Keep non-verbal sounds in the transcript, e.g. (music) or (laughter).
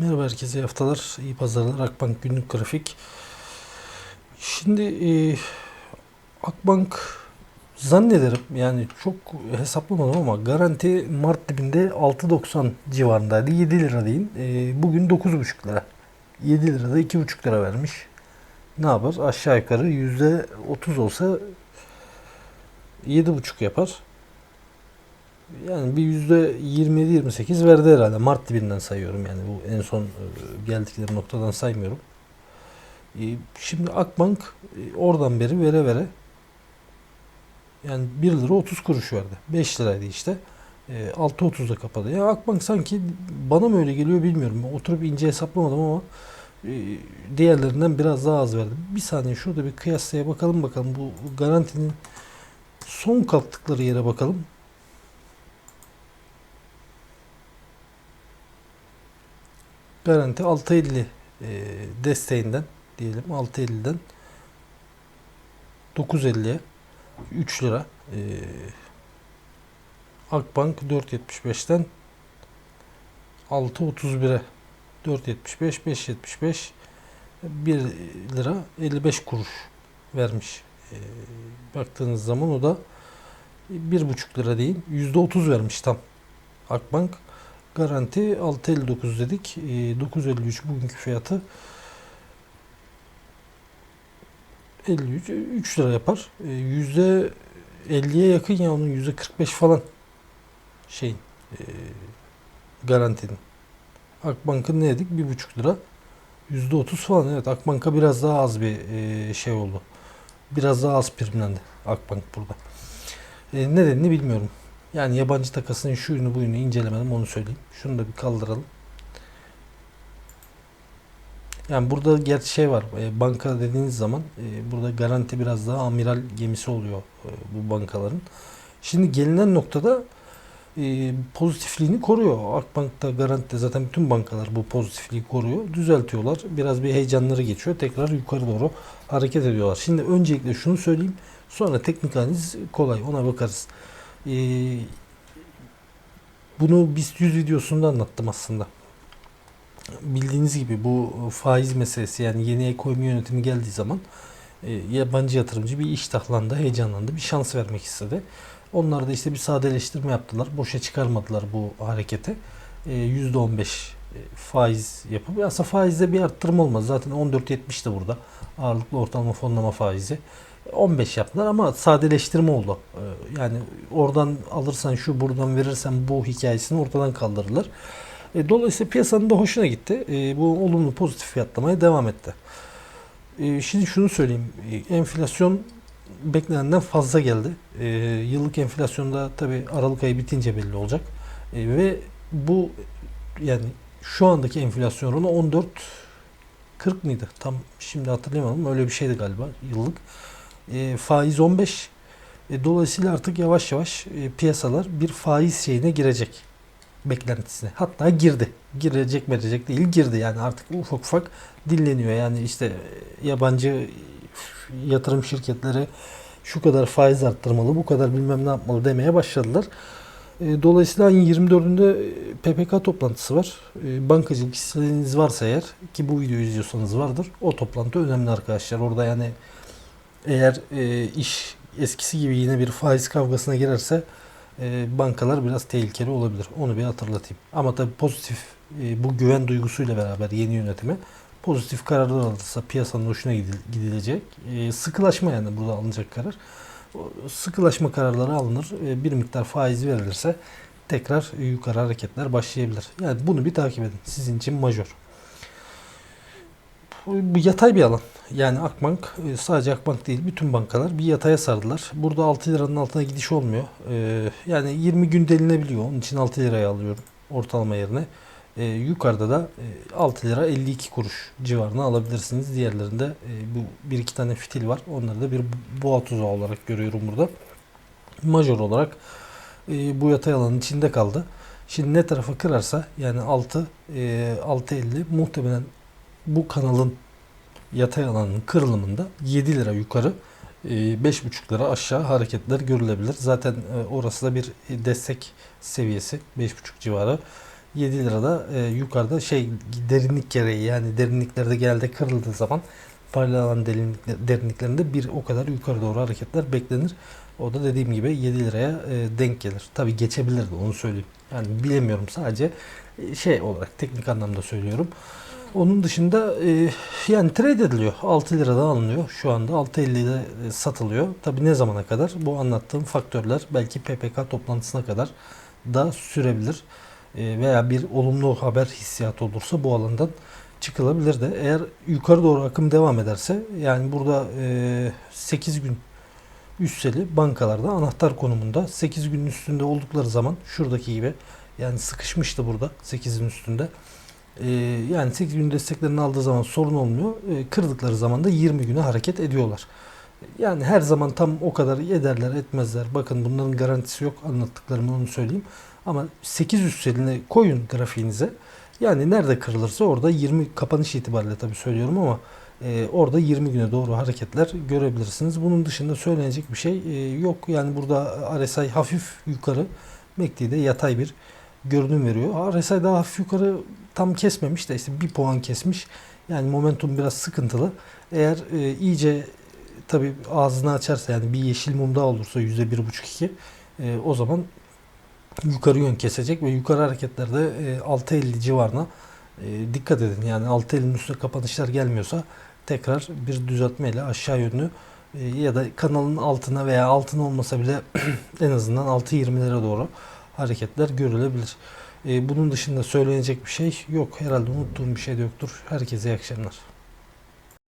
Merhaba herkese iyi haftalar, iyi pazarlar. Akbank günlük grafik. Şimdi e, Akbank zannederim yani çok hesaplamadım ama garanti Mart dibinde 6.90 civarındaydı. 7 lira deyin. E, bugün 9.5 lira. 7 lirada 2.5 lira vermiş. Ne yapar? Aşağı yukarı %30 olsa 7.5 yapar. Yani bir yüzde 27-28 verdi herhalde. Mart dibinden sayıyorum yani bu en son e, geldikleri noktadan saymıyorum. E, Şimdi Akbank e, oradan beri vere vere yani 1 lira 30 kuruş verdi. 5 liraydı işte. E, 6.30'da kapadı. Ya Akbank sanki bana mı öyle geliyor bilmiyorum. Oturup ince hesaplamadım ama diğerlerinden biraz daha az verdi. Bir saniye şurada bir kıyaslaya bakalım bakalım. Bu garantinin son kalktıkları yere bakalım. Garanti 650 e, desteğinden diyelim 650'den 950'ye 3 lira. E, Akbank 4.75'ten 6.31'e 4.75 5.75 1 lira 55 kuruş vermiş. E, baktığınız zaman o da 1.5 lira değil %30 vermiş tam. Akbank Garanti 6.59 dedik. E, 9.53 bugünkü fiyatı 53 3 lira yapar. E, yüzde 50'ye yakın ya onun yüzde 45 falan şeyin e, garantinin. Akbank'ın ne dedik? 1,5 lira. Yüzde 30 falan. Evet Akbank'a biraz daha az bir e, şey oldu. Biraz daha az primlendi Akbank burada. E, nedenini bilmiyorum. Yani yabancı takasının şuyunu buyunu incelemedim onu söyleyeyim. Şunu da bir kaldıralım. Yani burada gerçi şey var. E, banka dediğiniz zaman e, burada garanti biraz daha amiral gemisi oluyor e, bu bankaların. Şimdi gelinen noktada e, pozitifliğini koruyor. Akbank'ta garantide zaten bütün bankalar bu pozitifliği koruyor. Düzeltiyorlar. Biraz bir heyecanları geçiyor. Tekrar yukarı doğru hareket ediyorlar. Şimdi öncelikle şunu söyleyeyim. Sonra teknik analiz kolay. Ona bakarız. E, bunu BIST 100 videosunda anlattım aslında. Bildiğiniz gibi bu faiz meselesi yani yeni ekonomi yönetimi geldiği zaman e, yabancı yatırımcı bir iştahlandı, heyecanlandı, bir şans vermek istedi. Onlar da işte bir sadeleştirme yaptılar. Boşa çıkarmadılar bu harekete. E, %15 e, faiz yapıp aslında faizde bir arttırma olmaz. Zaten 14.70 de burada. Ağırlıklı ortalama fonlama faizi. 15 yaptılar ama sadeleştirme oldu. Ee, yani oradan alırsan şu buradan verirsen bu hikayesini ortadan kaldırırlar. E, dolayısıyla piyasanın da hoşuna gitti. E, bu olumlu pozitif fiyatlamaya devam etti. E, şimdi şunu söyleyeyim. Enflasyon beklenenden fazla geldi. Yıllık enflasyonda tabi Aralık ayı bitince belli olacak. Ve bu yani şu andaki enflasyon oranı 14 40 mıydı? Tam şimdi hatırlayamadım. Öyle bir şeydi galiba yıllık. E, faiz 15. E, dolayısıyla artık yavaş yavaş e, piyasalar bir faiz şeyine girecek beklentisine. Hatta girdi. Girecek verecek değil girdi. Yani artık ufak ufak dinleniyor. Yani işte yabancı yatırım şirketleri şu kadar faiz arttırmalı, bu kadar bilmem ne yapmalı demeye başladılar. E, dolayısıyla ayın 24'ünde PPK toplantısı var. E, bankacılık istediğiniz varsa eğer ki bu videoyu izliyorsanız vardır. O toplantı önemli arkadaşlar. Orada yani eğer e, iş eskisi gibi yine bir faiz kavgasına girerse e, bankalar biraz tehlikeli olabilir. Onu bir hatırlatayım. Ama tabii pozitif e, bu güven duygusuyla beraber yeni yönetime pozitif kararlar alırsa piyasanın hoşuna gidilecek. E, sıkılaşma yani burada alınacak karar. Sıkılaşma kararları alınır. E, bir miktar faiz verilirse tekrar yukarı hareketler başlayabilir. Yani bunu bir takip edin. Sizin için majör bu yatay bir alan. Yani Akbank e, sadece Akbank değil bütün bankalar bir yataya sardılar. Burada 6 liranın altına gidiş olmuyor. E, yani 20 gün delinebiliyor. Onun için 6 liraya alıyorum ortalama yerine. E, yukarıda da 6 lira 52 kuruş civarına alabilirsiniz. Diğerlerinde bu bir iki tane fitil var. Onları da bir boğa tuzağı olarak görüyorum burada. Major olarak bu yatay alanın içinde kaldı. Şimdi ne tarafa kırarsa yani 6 6.50 muhtemelen bu kanalın yatay alanının kırılımında 7 lira yukarı 5,5 e, lira aşağı hareketler görülebilir. Zaten e, orası da bir destek seviyesi 5,5 civarı. 7 lirada e, yukarıda şey derinlik gereği yani derinliklerde genelde kırıldığı zaman parlayan derinlik, derinliklerinde bir o kadar yukarı doğru hareketler beklenir. O da dediğim gibi 7 liraya e, denk gelir. Tabi geçebilirdi onu söyleyeyim. Yani bilemiyorum sadece e, şey olarak teknik anlamda söylüyorum. Onun dışında e, yani trade ediliyor. 6 liradan alınıyor şu anda. 6.50 ile e, satılıyor. Tabi ne zamana kadar? Bu anlattığım faktörler belki PPK toplantısına kadar da sürebilir. E, veya bir olumlu haber hissiyatı olursa bu alandan çıkılabilir de. Eğer yukarı doğru akım devam ederse yani burada e, 8 gün üsseli bankalarda anahtar konumunda 8 günün üstünde oldukları zaman şuradaki gibi yani sıkışmıştı burada 8'in üstünde. Ee, yani 8 gün desteklerini aldığı zaman sorun olmuyor. Ee, kırdıkları zaman da 20 güne hareket ediyorlar. Yani her zaman tam o kadar ederler etmezler. Bakın bunların garantisi yok anlattıklarımı onu söyleyeyim. Ama 8 üstseline koyun grafiğinize. Yani nerede kırılırsa orada 20 kapanış itibariyle tabii söylüyorum ama e, orada 20 güne doğru hareketler görebilirsiniz. Bunun dışında söylenecek bir şey e, yok. Yani burada RSI hafif yukarı, MACD'de yatay bir görünüm veriyor. RSI daha hafif yukarı tam kesmemiş de işte bir puan kesmiş. Yani momentum biraz sıkıntılı. Eğer e, iyice tabi ağzını açarsa yani bir yeşil mum daha olursa %1.5-2 e, o zaman yukarı yön kesecek ve yukarı hareketlerde e, 6.50 civarına e, dikkat edin. Yani 6.50'nin üstüne kapanışlar gelmiyorsa tekrar bir düzeltmeyle aşağı yönlü e, ya da kanalın altına veya altın olmasa bile (clears throat) en azından 6.20'lere doğru hareketler görülebilir. E, bunun dışında söylenecek bir şey yok. Herhalde unuttuğum bir şey de yoktur. Herkese iyi akşamlar.